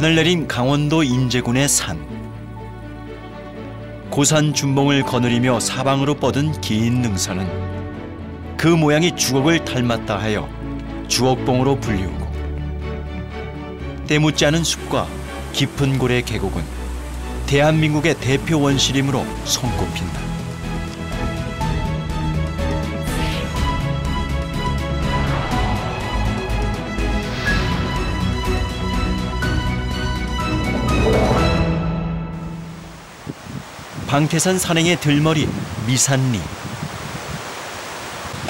하늘 내린 강원도 인제군의 산. 고산 준봉을 거느리며 사방으로 뻗은 긴 능선은 그 모양이 주걱을 닮았다 하여 주걱봉으로 불리우고 때묻지 않은 숲과 깊은 고래 계곡은 대한민국의 대표 원시림으로 손꼽힌다. 방태산 산행의 들머리 미산리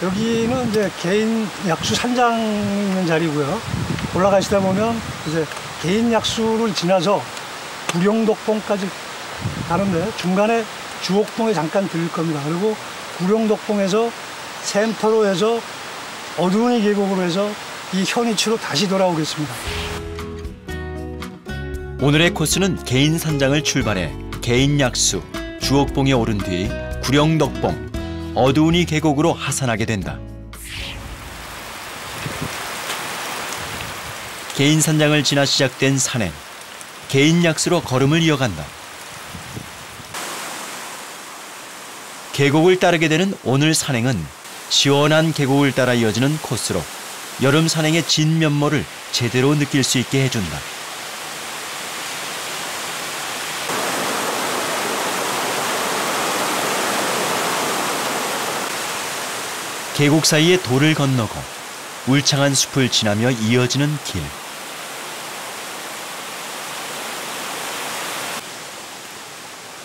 여기는 이제 개인 약수 산장 있는 자리고요. 올라가시다 보면 이제 개인 약수를 지나서 구룡덕봉까지 가는데 중간에 주옥봉에 잠깐 들릴 겁니다. 그리고 구룡덕봉에서 센터로 해서 어두운이 계곡으로 해서 이 현이치로 다시 돌아오겠습니다. 오늘의 코스는 개인 산장을 출발해 개인 약수 주옥봉에 오른 뒤 구룡덕봉 어두운이 계곡으로 하산하게 된다. 개인 산장을 지나 시작된 산행 개인 약수로 걸음을 이어간다. 계곡을 따르게 되는 오늘 산행은 시원한 계곡을 따라 이어지는 코스로 여름 산행의 진면모를 제대로 느낄 수 있게 해준다. 계곡 사이의 돌을 건너고 울창한 숲을 지나며 이어지는 길.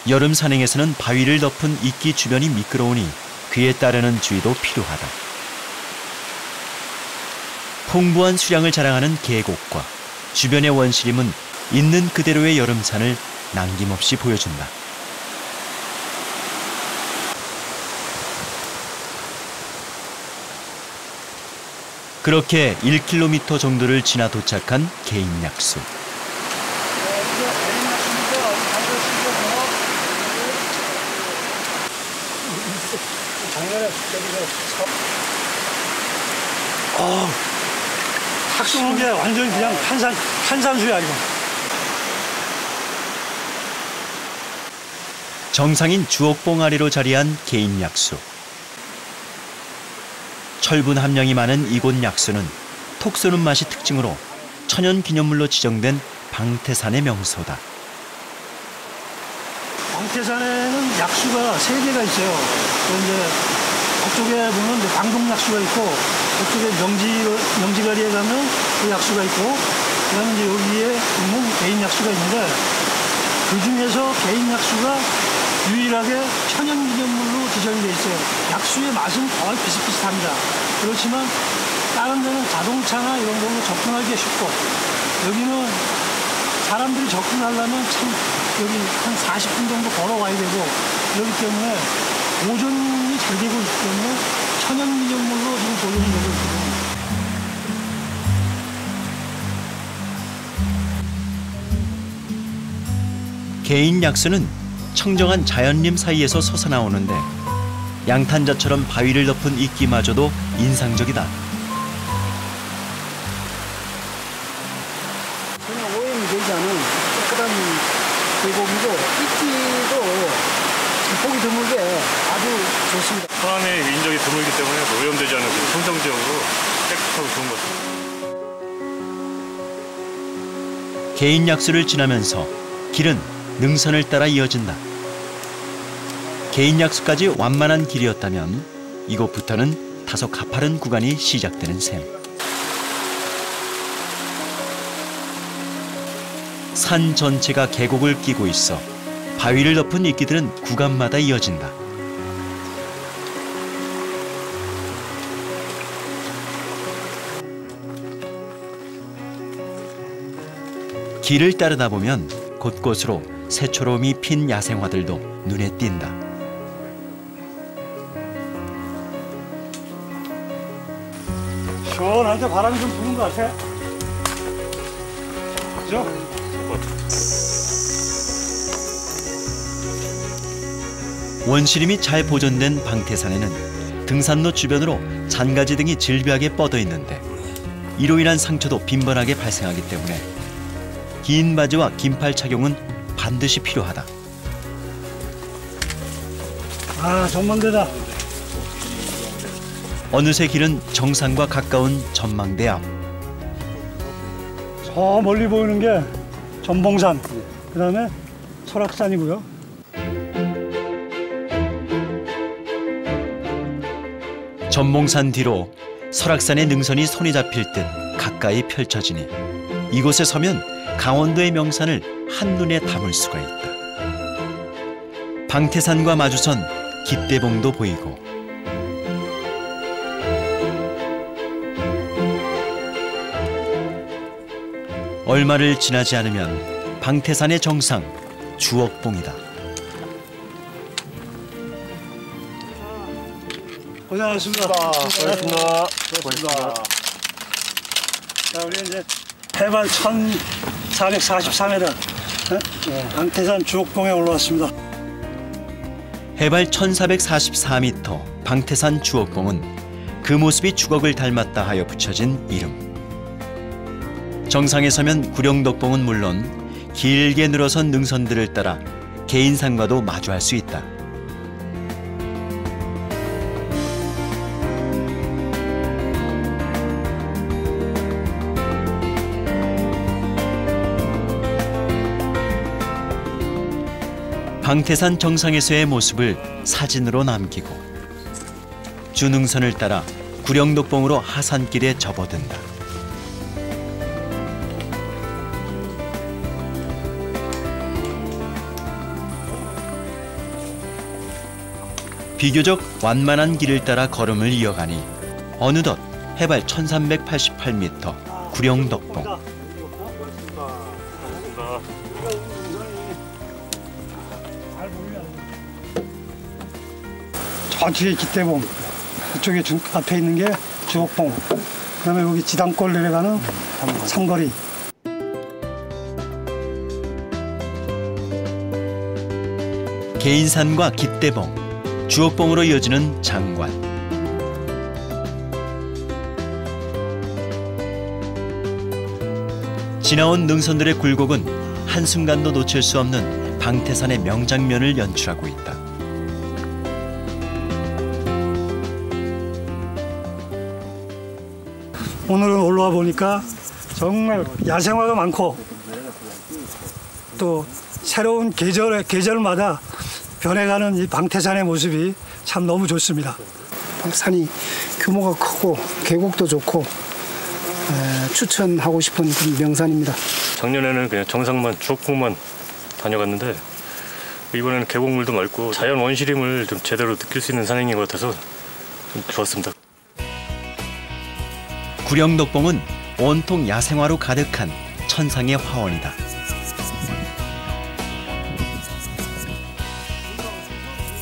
여름 산행에서는 바위를 덮은 이끼 주변이 미끄러우니 그에 따르는 주의도 필요하다. 풍부한 수량을 자랑하는 계곡과 주변의 원시림은 있는 그대로의 여름산을 남김없이 보여준다. 그렇게 1km 정도를 지나 도착한 개인 약수. 어, 탁 쏘는 게 완전 그냥 탄산, 탄산수야, 이거. 정상인 주옥봉 아래로 자리한 개인 약수. 철분 함량이 많은 이곳 약수는 톡 쏘는 맛이 특징으로 천연 기념물로 지정된 방태산의 명소다. 방태산에는 약수가 세 개가 있어요. 그런데 저쪽에 보면 방동 약수가 있고, 저쪽에 명지, 명지가리에 가면 그 약수가 있고, 그 다음에 이제 여기에 있는 개인 약수가 있는데, 그 중에서 개인 약수가 유일하게 천연 기념물로 지정이 돼 있어요. 약수의 맛은 거의 비슷비슷합니다. 그렇지만 다른 데는 자동차나 이런 걸로 접근하기가 쉽고 여기는 사람들이 접근하려면 참 여기 한 40분 정도 걸어와야 되고 그렇기 때문에 보존이 잘 되고 있기 때문에 천연 기념물로 지금 보존이 되고 있거든요. 개인 약수는 청정한 자연림 사이에서 솟아나오는데 양탄자처럼 바위를 덮은 이끼마저도 인상적이다. 전혀 오염이 되지 않은 깨끗한 계곡이고 입지도 보기 드물게 아주 좋습니다. 천안의 인적이 드물기 때문에 오염되지 않은 그 청정지역으로 깨끗하고 좋은 것 같습니다. 개인 약수를 지나면서 길은 능선을 따라 이어진다. 개인 약수까지 완만한 길이었다면 이곳부터는 다소 가파른 구간이 시작되는 셈. 산 전체가 계곡을 끼고 있어 바위를 덮은 이끼들은 구간마다 이어진다. 길을 따르다 보면 곳곳으로 새초롬이 핀 야생화들도 눈에 띈다. 시원한데 바람이 좀 부는 것 같아. 그죠? 원시림이 잘 보존된 방태산에는 등산로 주변으로 잔가지 등이 질비하게 뻗어 있는데 이로 인한 상처도 빈번하게 발생하기 때문에 긴 바지와 긴팔 착용은 반드시 필요하다. 아 전망대다. 어느새 길은 정상과 가까운 전망대 앞. 저 멀리 보이는 게 전봉산. 그다음에 설악산이고요. 전봉산 뒤로 설악산의 능선이 손에 잡힐 듯 가까이 펼쳐지니 이곳에 서면 강원도의 명산을 한눈에 담을 수가 있다. 방태산과 마주선 깃대봉도 보이고 얼마를 지나지 않으면 방태산의 정상 주옥봉이다. 고생하셨습니다. 고맙습니다. 고맙습니다. 자, 우리 이제 해발 1,444m 방태산 주옥봉에 올라왔습니다. 해발 1444m 방태산 주옥봉은 그 모습이 주걱을 닮았다 하여 붙여진 이름. 정상에 서면 구령덕봉은 물론 길게 늘어선 능선들을 따라 개인산과도 마주할 수 있다. 방태산 정상에서의 모습을 사진으로 남기고 주능선을 따라 구령덕봉으로 하산길에 접어든다. 비교적 완만한 길을 따라 걸음을 이어가니 어느덧 해발 1388m 구령덕봉. 저쪽에 기대봉, 이쪽에 중, 앞에 있는 게 주옥봉, 그다음에 여기 지당골 내려가는 삼거리. 개인산과 깃대봉, 주옥봉으로 이어지는 장관. 지나온 능선들의 굴곡은 한순간도 놓칠 수 없는 방태산의 명장면을 연출하고 있다. 오늘은 올라와 보니까 정말 야생화가 많고 또 새로운 계절에 계절마다 변해가는 이 방태산의 모습이 참 너무 좋습니다. 산이 규모가 크고 계곡도 좋고 에, 추천하고 싶은 그런 명산입니다. 작년에는 그냥 정상만 주옥봉만 다녀갔는데 이번에는 계곡물도 맑고 자연 원시림을 좀 제대로 느낄 수 있는 산행인 것 같아서 좀 좋았습니다. 구령덕봉은 온통 야생화로 가득한 천상의 화원이다.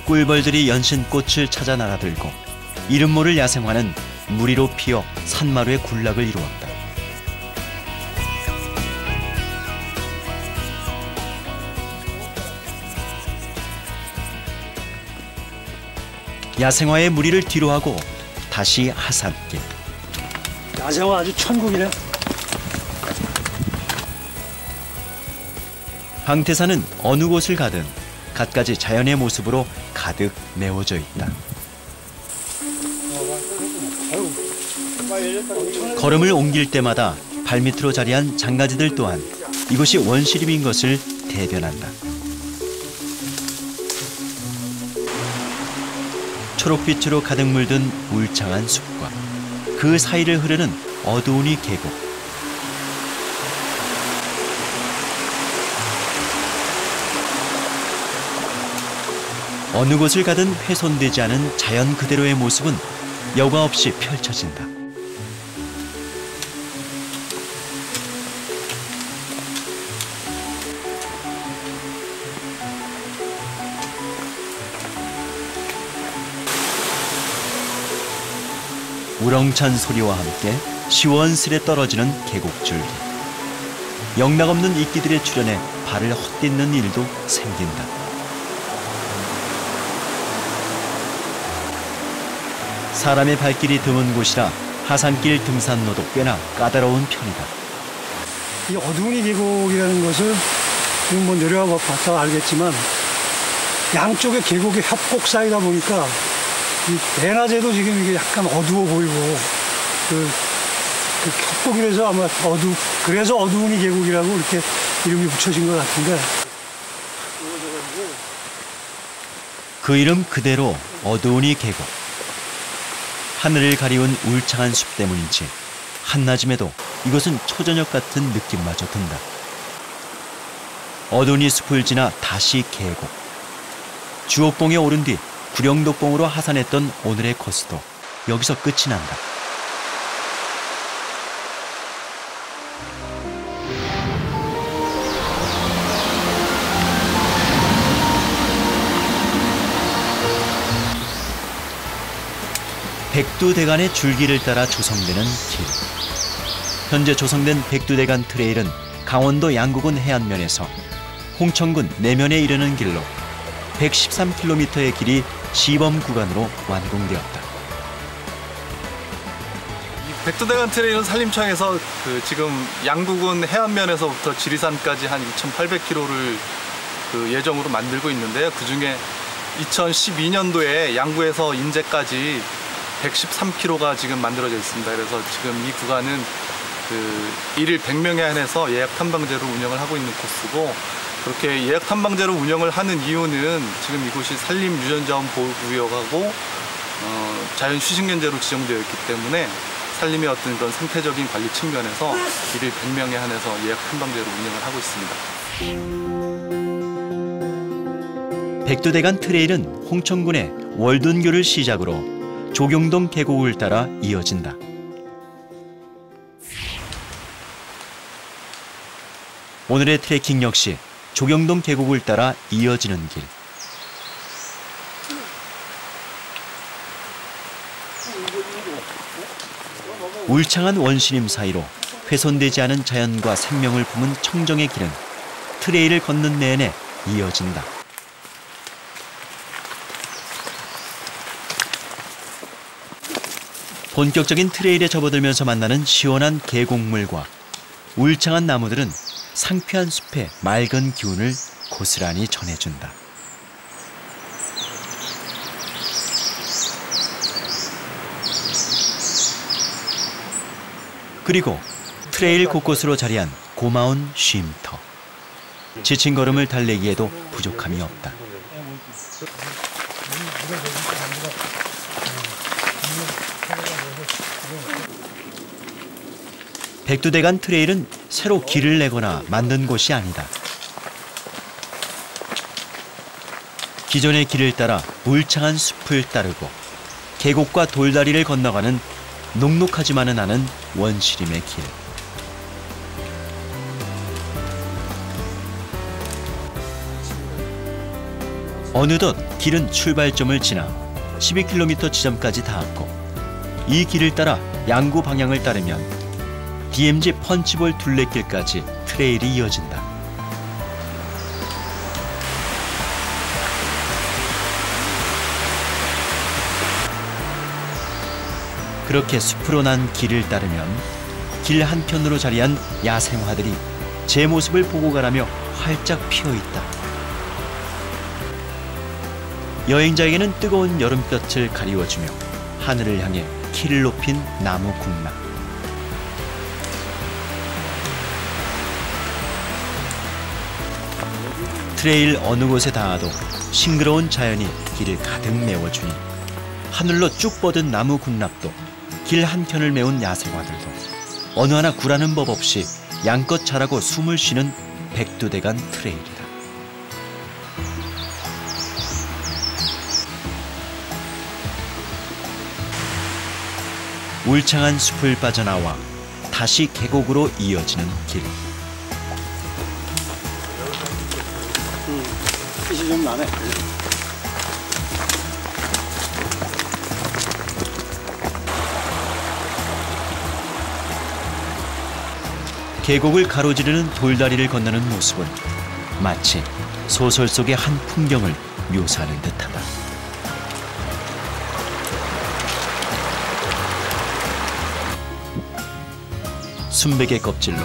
꿀벌들이 연신 꽃을 찾아 날아들고 이름 모를 야생화는 무리로 피어 산마루의 군락을 이루었다. 야생화의 무리를 뒤로하고 다시 하산길. 야생화 아주 천국이네. 방태산은 어느 곳을 가든 갖가지 자연의 모습으로 가득 메워져 있다. 걸음을 옮길 때마다 발밑으로 자리한 장가지들 또한 이곳이 원시림인 것을 대변한다. 초록빛으로 가득 물든 울창한 숲과 그 사이를 흐르는 어두운이 계곡. 어느 곳을 가든 훼손되지 않은 자연 그대로의 모습은 여과 없이 펼쳐진다. 우렁찬 소리와 함께 시원스레 떨어지는 계곡줄기. 영락없는 이끼들의 출현에 발을 헛딛는 일도 생긴다. 사람의 발길이 드문 곳이라 하산길 등산로도 꽤나 까다로운 편이다. 이 어두운이 계곡이라는 것을 지금 뭐 내려와 봤다가 알겠지만 양쪽에 계곡의 협곡 사이다 보니까 이 대낮에도 지금 이게 약간 어두워 보이고 그, 그 협곡이라서 아마 어두 그래서 어두운 이 계곡이라고 이렇게 이름이 붙여진 것 같은데 그 이름 그대로 어두운 이 계곡. 하늘을 가리운 울창한 숲 때문인지 한낮임에도 이것은 초저녁 같은 느낌마저 든다. 어두운 이 숲을 지나 다시 계곡. 주옥봉에 오른 뒤 구령독봉으로 하산했던 오늘의 코스도 여기서 끝이 난다. 백두대간의 줄기를 따라 조성되는 길. 현재 조성된 백두대간 트레일은 강원도 양구군 해안면에서 홍천군 내면에 이르는 길로 113km의 길이 시범 구간으로 완공되었다. 이 백두대간 트레일은 산림청에서 그 지금 양구군 해안면에서부터 지리산까지 한 2,800km를 그 예정으로 만들고 있는데요. 그 중에 2012년도에 양구에서 인제까지 113km가 지금 만들어져 있습니다. 그래서 지금 이 구간은 그 일일 100명에 한해서 예약 탐방제로 운영을 하고 있는 코스고 그렇게 예약 탐방제로 운영을 하는 이유는 지금 이곳이 산림 유전자원 보호구역하고 어, 자연 휴식면제로 지정되어 있기 때문에 산림의 어떤 그런 생태적인 관리 측면에서 일일 100명에 한해서 예약 탐방제로 운영을 하고 있습니다. 백두대간 트레일은 홍천군의 월둔교를 시작으로 조경동 계곡을 따라 이어진다. 오늘의 트레킹 역시 조경동 계곡을 따라 이어지는 길. 울창한 원시림 사이로 훼손되지 않은 자연과 생명을 품은 청정의 길은 트레일을 걷는 내내 이어진다. 본격적인 트레일에 접어들면서 만나는 시원한 계곡물과 울창한 나무들은 상쾌한 숲의 맑은 기운을 고스란히 전해준다. 그리고 트레일 곳곳으로 자리한 고마운 쉼터. 지친 걸음을 달래기에도 부족함이 없다. 백두대간 트레일은 새로 길을 내거나 만든 곳이 아니다. 기존의 길을 따라 울창한 숲을 따르고 계곡과 돌다리를 건너가는 녹록하지만은 않은 원시림의 길. 어느덧 길은 출발점을 지나 12km 지점까지 닿았고 이 길을 따라 양구 방향을 따르면 DMZ 펀치볼 둘레길까지 트레일이 이어진다. 그렇게 숲으로 난 길을 따르면 길 한편으로 자리한 야생화들이 제 모습을 보고 가라며 활짝 피어 있다. 여행자에게는 뜨거운 여름볕을 가리워주며 하늘을 향해 키를 높인 나무 군락. 트레일 어느 곳에 닿아도 싱그러운 자연이 길을 가득 메워주니 하늘로 쭉 뻗은 나무 군락도 길 한켠을 메운 야생화들도 어느 하나 구라는 법 없이 양껏 자라고 숨을 쉬는 백두대간 트레일이다. 울창한 숲을 빠져나와 다시 계곡으로 이어지는 길. 뜻이 좀 나네. 계곡을 가로지르는 돌다리를 건너는 모습은 마치 소설 속의 한 풍경을 묘사하는 듯하다. 순백의 껍질로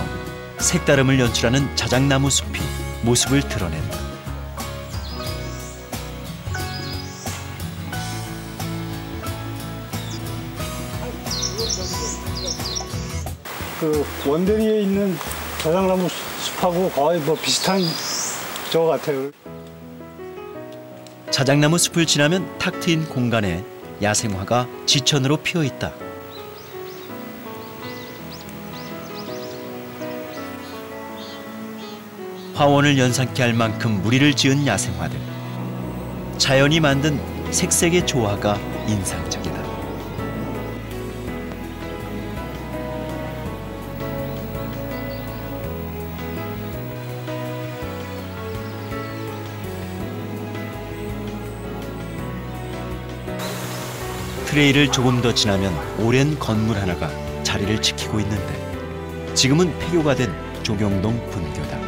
색다름을 연출하는 자작나무 숲이 모습을 드러낸다. 그 원대리에 있는 자작나무 숲하고 거의 뭐 비슷한 저 같아요. 자작나무 숲을 지나면 탁 트인 공간에 야생화가 지천으로 피어 있다. 화원을 연상케 할 만큼 무리를 지은 야생화들. 자연이 만든 색색의 조화가 인상적이다. 트레이를 조금 더 지나면 오랜 건물 하나가 자리를 지키고 있는데 지금은 폐교가 된 조경동 분교다.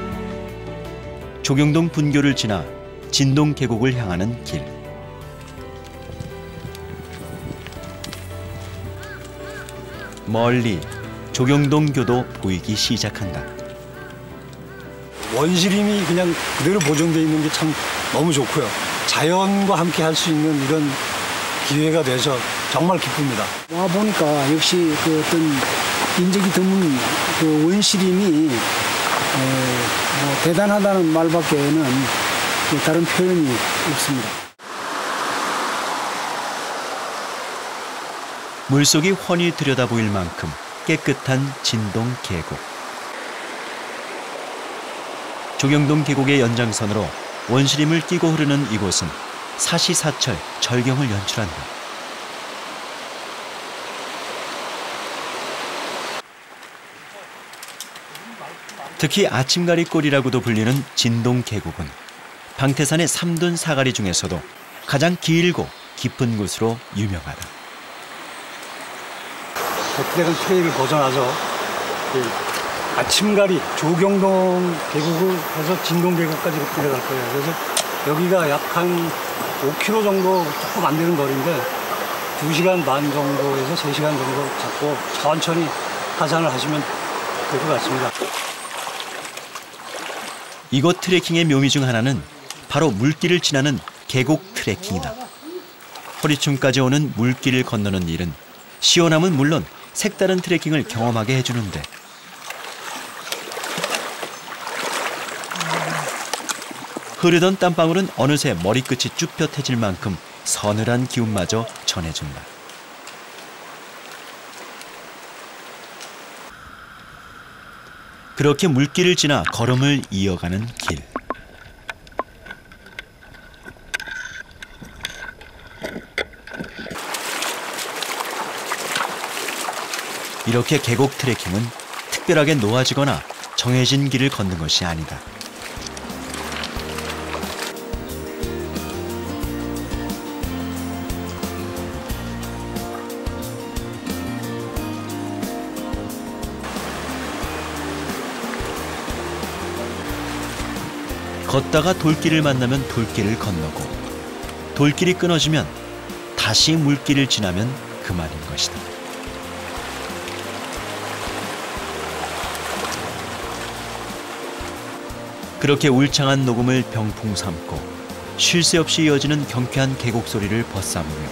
조경동 분교를 지나 진동 계곡을 향하는 길. 멀리 조경동 교도 보이기 시작한다. 원시림이 그냥 그대로 보존돼 있는 게 참 너무 좋고요. 자연과 함께 할 수 있는 이런 기회가 돼서 정말 기쁩니다. 와 보니까 역시 그 어떤 인적이 드문 그 원시림이 에, 뭐 대단하다는 말밖에는 그 다른 표현이 없습니다. 물속이 훤히 들여다 보일 만큼 깨끗한 진동 계곡. 조경동 계곡의 연장선으로 원시림을 끼고 흐르는 이곳은 사시사철 절경을 연출한다. 특히 아침가리 꼴이라고도 불리는 진동 계곡은 방태산의 삼둔 사가리 중에서도 가장 길고 깊은 곳으로 유명하다. 어떻게든 트레이를 벗어나서 그 아침가리 조경동 계곡을 해서 진동 계곡까지 내려갈 거예요. 그래서 여기가 약 한 5km 정도 조금 안 되는 거리인데 2시간 반 정도에서 3시간 정도 잡고 천천히 하산을 하시면 될 것 같습니다. 이곳 트레킹의 묘미 중 하나는 바로 물길을 지나는 계곡 트레킹이다. 허리춤까지 오는 물길을 건너는 일은 시원함은 물론 색다른 트레킹을 경험하게 해주는데 흐르던 땀방울은 어느새 머리끝이 쭈뼛해질 만큼 서늘한 기운마저 전해준다. 그렇게 물길을 지나 걸음을 이어가는 길. 이렇게 계곡 트레킹은 특별하게 놓아지거나 정해진 길을 걷는 것이 아니다. 걷다가 돌길을 만나면 돌길을 건너고 돌길이 끊어지면 다시 물길을 지나면 그만인 것이다. 그렇게 울창한 녹음을 병풍 삼고 쉴 새 없이 이어지는 경쾌한 계곡 소리를 벗삼으며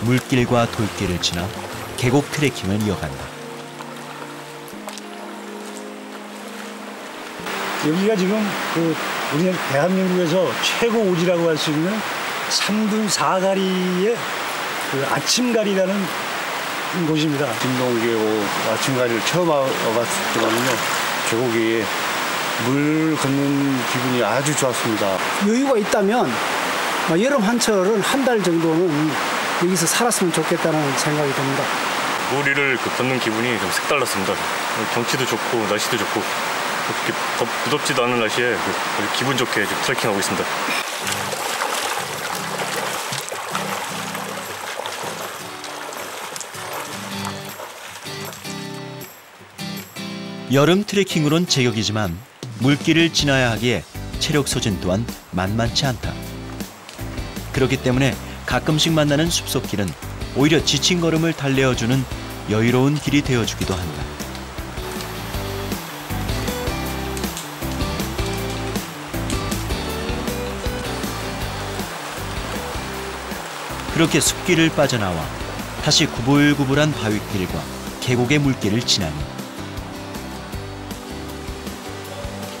물길과 돌길을 지나 계곡 트레킹을 이어간다. 여기가 지금 그 우리 대한민국에서 최고 오지라고 할 수 있는 삼둔 사가리의 그 아침가리라는 곳입니다. 진동계곡 아침가리를 처음 와봤을 때는요 계곡이 물 걷는 기분이 아주 좋았습니다. 여유가 있다면 뭐 여름 한철은 한 달 정도는 여기서 살았으면 좋겠다는 생각이 듭니다. 무리를 그 걷는 기분이 좀 색달랐습니다. 경치도 좋고 날씨도 좋고 그렇게 덥, 무덥지도 않은 날씨에 그 기분 좋게 지금 트레킹하고 있습니다. 여름 트레킹으론 제격이지만 물길을 지나야 하기에 체력 소진 또한 만만치 않다. 그렇기 때문에 가끔씩 만나는 숲속길은 오히려 지친 걸음을 달래어주는 여유로운 길이 되어주기도 한다. 그렇게 숲길을 빠져나와 다시 구불구불한 바위길과 계곡의 물길을 지나니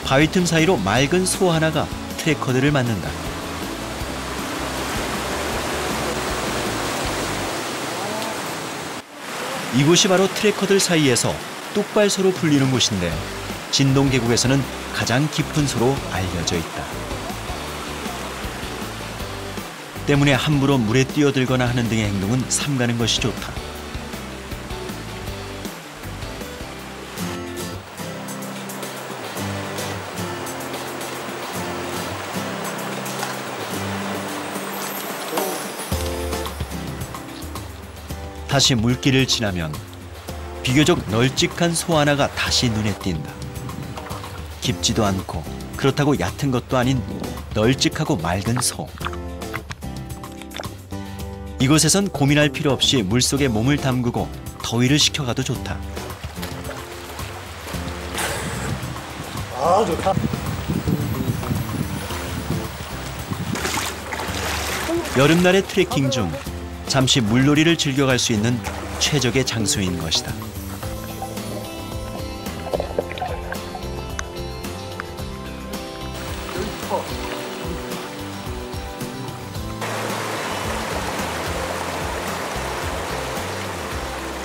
바위 틈 사이로 맑은 소 하나가 트래커들을 맞는다. 이곳이 바로 트래커들 사이에서 뚝발소로 불리는 곳인데 진동 계곡에서는 가장 깊은 소로 알려져 있다. 때문에 함부로 물에 뛰어들거나 하는 등의 행동은 삼가는 것이 좋다. 다시 물길을 지나면 비교적 널찍한 소 하나가 다시 눈에 띈다. 깊지도 않고 그렇다고 얕은 것도 아닌 널찍하고 맑은 소. 이곳에선 고민할 필요 없이 물속에 몸을 담그고 더위를 식혀가도 좋다. 아 좋다. 여름날의 트레킹 중 잠시 물놀이를 즐겨갈 수 있는 최적의 장소인 것이다.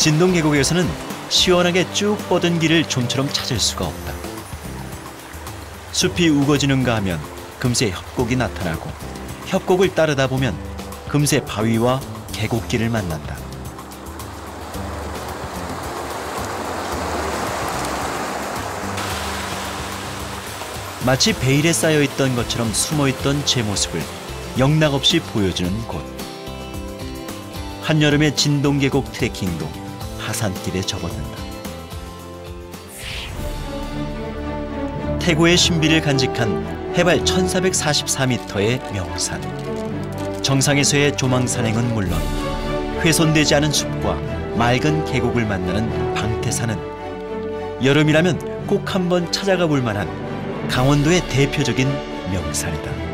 진동 계곡에서는 시원하게 쭉 뻗은 길을 좀처럼 찾을 수가 없다. 숲이 우거지는가 하면 금세 협곡이 나타나고 협곡을 따르다 보면 금세 바위와 계곡길을 만난다. 마치 베일에 쌓여 있던 것처럼 숨어 있던 제 모습을 영락 없이 보여주는 곳. 한여름의 진동계곡 트레킹도 하산길에 접어든다. 태고의 신비를 간직한 해발 1444m의 명산. 정상에서의 조망 산행은 물론 훼손되지 않은 숲과 맑은 계곡을 만나는 방태산은 여름이라면 꼭 한번 찾아가 볼 만한 강원도의 대표적인 명산이다.